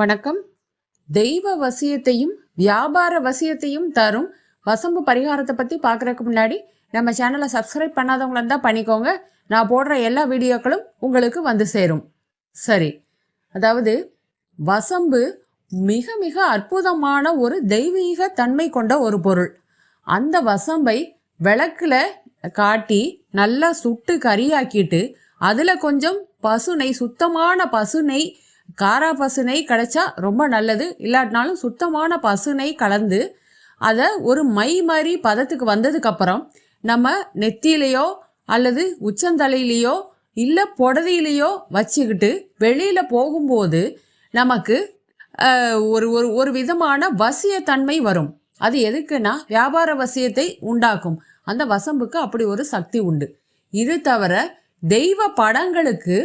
வணக்கம். தெய்வ வசியத்தையும் வியாபார வசியத்தையும் தரும் வசம்பு பரிகாரத்தை பற்றி பார்க்குறதுக்கு முன்னாடி நம்ம சேனலை சப்ஸ்கிரைப் பண்ணாதவங்களா இருந்தால் பண்ணிக்கோங்க. நான் போடுற எல்லா வீடியோக்களும் உங்களுக்கு வந்து சேரும். சரி. அதாவது வசம்பு மிக மிக அற்புதமான ஒரு தெய்வீக தன்மை கொண்ட ஒரு பொருள். அந்த வசம்பை விளக்குல காட்டி நல்லா சுட்டு கறியாக்கிட்டு அதில் கொஞ்சம் பசுனை சுத்தமான பசுனை காரா பசுனை கிடைச்சா ரொம்ப நல்லது. இல்லாட்டினாலும் சுத்தமான பசுனை கலந்து அதை ஒரு மை மாதிரி பதத்துக்கு வந்ததுக்கப்புறம் நம்ம நெத்தியிலையோ அல்லது உச்சந்தலையிலையோ இல்லை புடதியிலையோ வச்சுக்கிட்டு வெளியில் போகும்போது நமக்கு ஒரு ஒரு ஒரு விதமான வசியத்தன்மை வரும். அது எதுக்குன்னா வியாபார வசியத்தை உண்டாக்கும். அந்த வசம்புக்கு அப்படி ஒரு சக்தி உண்டு. இது தவிர தெய்வ படங்களுக்கு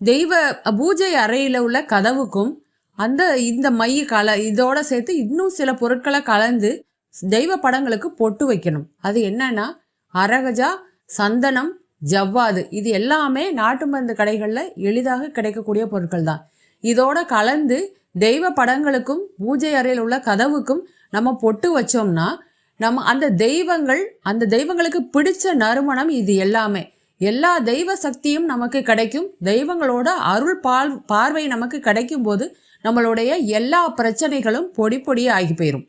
தெய்வ பூஜை அறையில் உள்ள கதவுக்கும் அந்த இந்த மைய கல இதோட சேர்த்து இன்னும் சில பொருட்களை கலந்து தெய்வ படங்களுக்கு பொட்டு வைக்கணும். அது என்னன்னா அரகஜா சந்தனம் ஜவ்வாது இது எல்லாமே நாட்டு மருந்து கடைகளில் எளிதாக கிடைக்கக்கூடிய பொருட்கள் தான். இதோட கலந்து தெய்வ படங்களுக்கும் பூஜை அறையில் உள்ள கதவுக்கும் நம்ம பொட்டு வச்சோம்னா நம்ம அந்த தெய்வங்கள் அந்த தெய்வங்களுக்கு பிடிச்ச நறுமணம் இது எல்லாமே. எல்லா தெய்வ சக்தியும் நமக்கு கிடைக்கும். தெய்வங்களோட அருள் பால் பார்வை நமக்கு கிடைக்கும் போது நம்மளுடைய எல்லா பிரச்சனைகளும் பொடி பொடி ஆகி போயிடும்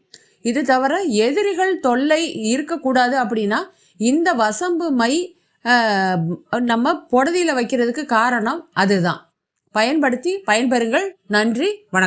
இது தவிர எதிரிகள் தொல்லை இருக்கக்கூடாது அப்படின்னா இந்த வசம்பு மை நம்ம புடதியில் வைக்கிறதுக்கு காரணம் அதுதான். பயன்படுத்தி பயன்பெறுங்கள். நன்றி வணக்கம்.